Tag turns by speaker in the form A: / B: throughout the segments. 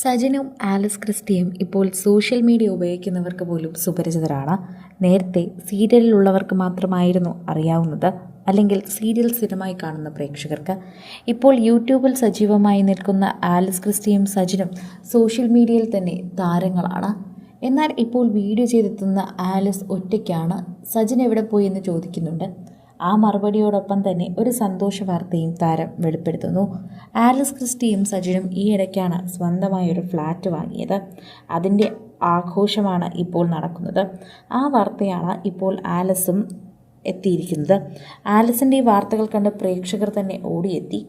A: സജിനും Alice ക്രിസ്റ്റിയും ഇപ്പോൾ social media ഉപയോഗിക്കുന്നവർക്ക് പോലും സുപരിചിതരാണ്. നേരത്തെ സീരിയലിലുള്ളവർക്ക് മാത്രമായിരുന്നു അറിയാവുന്നത് അല്ലെങ്കിൽ സീരിയൽ സ്ഥിരമായി കാണുന്ന പ്രേക്ഷകർക്ക്. ഇപ്പോൾ യൂട്യൂബിൽ സജീവമായി നിൽക്കുന്ന ആലിസ് ക്രിസ്റ്റിയും സജിനും സോഷ്യൽ മീഡിയയിൽ തന്നെ താരങ്ങളാണ്. എന്നാൽ ഇപ്പോൾ വീഡിയോ ചെയ്തെത്തുന്ന ആലിസ് ഒറ്റയ്ക്കാണ്. സജിൻ എവിടെ പോയി എന്ന് ചോദിക്കുന്നുണ്ട്. ആ മറുപടിയോടൊപ്പം തന്നെ ഒരു സന്തോഷ വാർത്തയും താരം വെളിപ്പെടുത്തുന്നു. ആലിസ് ക്രിസ്റ്റിയും സജിനും ഈയിടയ്ക്കാണ് ഇടയ്ക്കാണ് സ്വന്തമായി ഒരു ഫ്ലാറ്റ് വാങ്ങിയത്. അതിന്റെ ആഘോഷമാണ് ഇപ്പോൾ നടക്കുന്നത്. ആ വാർത്തയാണ് ഇപ്പോൾ ആലസും എത്തിയിരിക്കുന്നത്. ആലസിന്റെ ഈ വാർത്തകൾ കണ്ട് പ്രേക്ഷകർ തന്നെ ഓടിയെത്തി.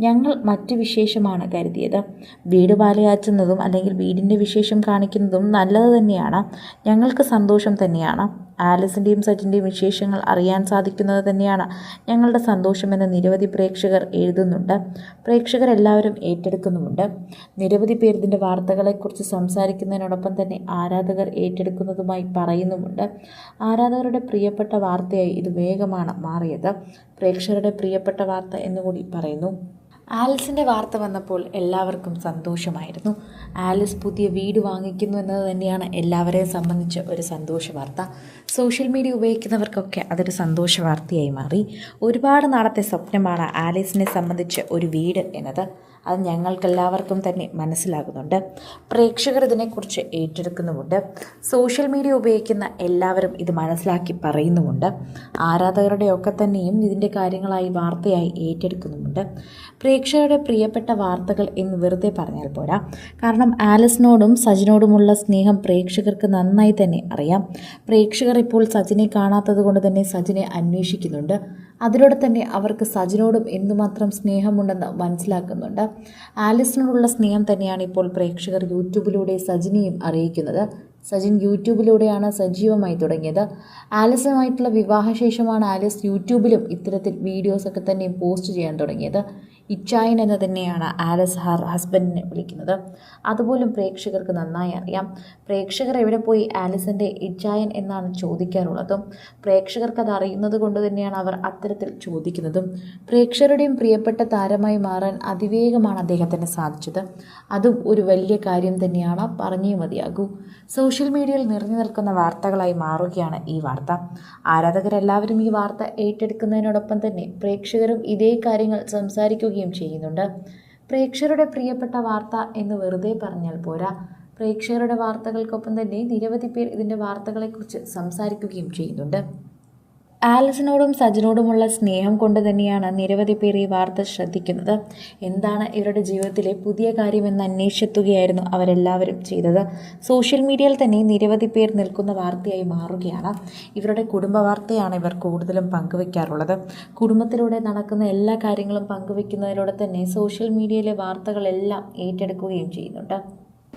A: ഞങ്ങൾ മറ്റ് വിശേഷമാണ് കരുതിയത്. വീട് പാലയാച്ചുന്നതും അല്ലെങ്കിൽ വീടിന്റെ വിശേഷം കാണിക്കുന്നതും നല്ലത് തന്നെയാണ്. ഞങ്ങൾക്ക് സന്തോഷം തന്നെയാണ്. ആലിസിന്റെയും സച്ചിന്റെയും വിശേഷങ്ങൾ അറിയാൻ സാധിക്കുന്നത് തന്നെയാണ് ഞങ്ങളുടെ സന്തോഷമെന്ന് നിരവധി പ്രേക്ഷകർ എഴുതുന്നുണ്ട്. പ്രേക്ഷകരെല്ലാവരും ഏറ്റെടുക്കുന്നുമുണ്ട്. നിരവധി പേർ ഇതിന്റെ വാർത്തകളെക്കുറിച്ച് സംസാരിക്കുന്നതിനോടൊപ്പം തന്നെ ആരാധകർ ഏറ്റെടുക്കുന്നതുമായി പറയുന്നുമുണ്ട്. ആരാധകരുടെ പ്രിയപ്പെട്ട വാർത്തയായി ഇത് വേഗമാണ് മാറിയത്. പ്രേക്ഷകരുടെ പ്രിയപ്പെട്ട വാർത്ത എന്നുകൂടി പറയുന്നു. ആലിസിന്റെ വാർത്ത വന്നപ്പോൾ എല്ലാവർക്കും സന്തോഷമായിരുന്നു. ആലിസ് പുതിയ വീട് വാങ്ങിക്കുന്നു എന്നത് തന്നെയാണ് എല്ലാവരെയും സംബന്ധിച്ച് ഒരു സന്തോഷ വാർത്ത. സോഷ്യൽ മീഡിയ ഉപയോഗിക്കുന്നവർക്കൊക്കെ അതൊരു സന്തോഷ വാർത്തയായി മാറി. ഒരുപാട് നാളത്തെ സ്വപ്നമാണ് ആലിസിനെ സംബന്ധിച്ച് ഒരു വീട് എന്നത്. അത് ഞങ്ങൾക്കെല്ലാവർക്കും തന്നെ മനസ്സിലാകുന്നുണ്ട്. പ്രേക്ഷകർ ഇതിനെക്കുറിച്ച് ഏറ്റെടുക്കുന്നുമുണ്ട്. സോഷ്യൽ മീഡിയ ഉപയോഗിക്കുന്ന എല്ലാവരും ഇത് മനസ്സിലാക്കി പറയുന്നുമുണ്ട്. ആരാധകരുടെയൊക്കെ തന്നെയും ഇതിന്റെ കാര്യങ്ങളായി വാർത്തയായി ഏറ്റെടുക്കുന്നുമുണ്ട്. പ്രേക്ഷകരുടെ പ്രിയപ്പെട്ട വാർത്തകൾ എന്ന് വെറുതെ പറഞ്ഞാൽ പോരാ. കാരണം ആലസിനോടും സജിനോടുമുള്ള സ്നേഹം പ്രേക്ഷകർക്ക് നന്നായി തന്നെ അറിയാം. പ്രേക്ഷകർ ഇപ്പോൾ സജിനെ കാണാത്തത് കൊണ്ട് തന്നെ സജിനെ അന്വേഷിക്കുന്നുണ്ട്. അതിലൂടെ തന്നെ അവർക്ക് സജിനോടും എന്തുമാത്രം സ്നേഹമുണ്ടെന്ന് മനസ്സിലാക്കുന്നുണ്ട്. ആലിസിനോടുള്ള സ്നേഹം തന്നെയാണ് ഇപ്പോൾ പ്രേക്ഷകർ യൂട്യൂബിലൂടെ സജിനെയും അറിയിക്കുന്നത്. സജിൻ യൂട്യൂബിലൂടെയാണ് സജീവമായി തുടങ്ങിയത്. ആലിസുമായിട്ടുള്ള വിവാഹശേഷമാണ് ആലിസ് യൂട്യൂബിലും ഇത്തരത്തിൽ വീഡിയോസൊക്കെ തന്നെ പോസ്റ്റ് ചെയ്യാൻ തുടങ്ങിയത്. ഇച്ചായൻ എന്ന് തന്നെയാണ് ആലസ് ഹർ ഹസ്ബൻഡിനെ വിളിക്കുന്നത്. അതുപോലും പ്രേക്ഷകർക്ക് നന്നായി അറിയാം. പ്രേക്ഷകർ എവിടെ പോയി ആലിസിന്റെ ഇച്ചായൻ എന്നാണ് ചോദിക്കാറുള്ളതും. പ്രേക്ഷകർക്ക് അത് അറിയുന്നത് കൊണ്ട് തന്നെയാണ് അവർ അത്തരത്തിൽ ചോദിക്കുന്നതും. പ്രേക്ഷകരുടെയും പ്രിയപ്പെട്ട താരമായി മാറാൻ അതിവേഗമാണ് അദ്ദേഹത്തിന് സാധിച്ചത്. അതും ഒരു വലിയ കാര്യം തന്നെയാണ്. പറഞ്ഞേ മതിയാകൂ. സോഷ്യൽ മീഡിയയിൽ നിറഞ്ഞു നിൽക്കുന്ന വാർത്തകളായി മാറുകയാണ് ഈ വാർത്ത. ആരാധകരെല്ലാവരും ഈ വാർത്ത ഏറ്റെടുക്കുന്നതിനോടൊപ്പം തന്നെ പ്രേക്ഷകരും ഇതേ കാര്യങ്ങൾ സംസാരിക്കുകയും ചെയ്യുന്നുണ്ട്. പ്രേക്ഷകരുടെ പ്രിയപ്പെട്ട വാർത്ത എന്ന് വെറുതെ പറഞ്ഞാൽ പോരാ. പ്രേക്ഷകരുടെ വാർത്തകൾക്കൊപ്പം തന്നെ നിരവധി പേർ ഇതിന്റെ വാർത്തകളെക്കുറിച്ച് സംസാരിക്കുകയും ചെയ്യുന്നുണ്ട്. ആലിസിനോടും സജിനോടുമുള്ള സ്നേഹം കൊണ്ട് തന്നെയാണ് നിരവധി പേർ ഈ വാർത്ത ശ്രദ്ധിക്കുന്നത്. എന്താണ് ഇവരുടെ ജീവിതത്തിലെ പുതിയ കാര്യമെന്ന് അന്വേഷിച്ചെത്തുകയായിരുന്നു അവരെല്ലാവരും ചെയ്തത്. സോഷ്യൽ മീഡിയയിൽ തന്നെ നിരവധി പേർ നിൽക്കുന്ന വാർത്തയായി മാറുകയാണ്. ഇവരുടെ കുടുംബ വാർത്തയാണ് ഇവർ കൂടുതലും പങ്കുവയ്ക്കാറുള്ളത് കുടുംബത്തിലൂടെ നടക്കുന്ന എല്ലാ കാര്യങ്ങളും പങ്കുവയ്ക്കുന്നതിലൂടെ തന്നെ സോഷ്യൽ മീഡിയയിലെ വാർത്തകളെല്ലാം ഏറ്റെടുക്കുകയും ചെയ്യുന്നുണ്ട്.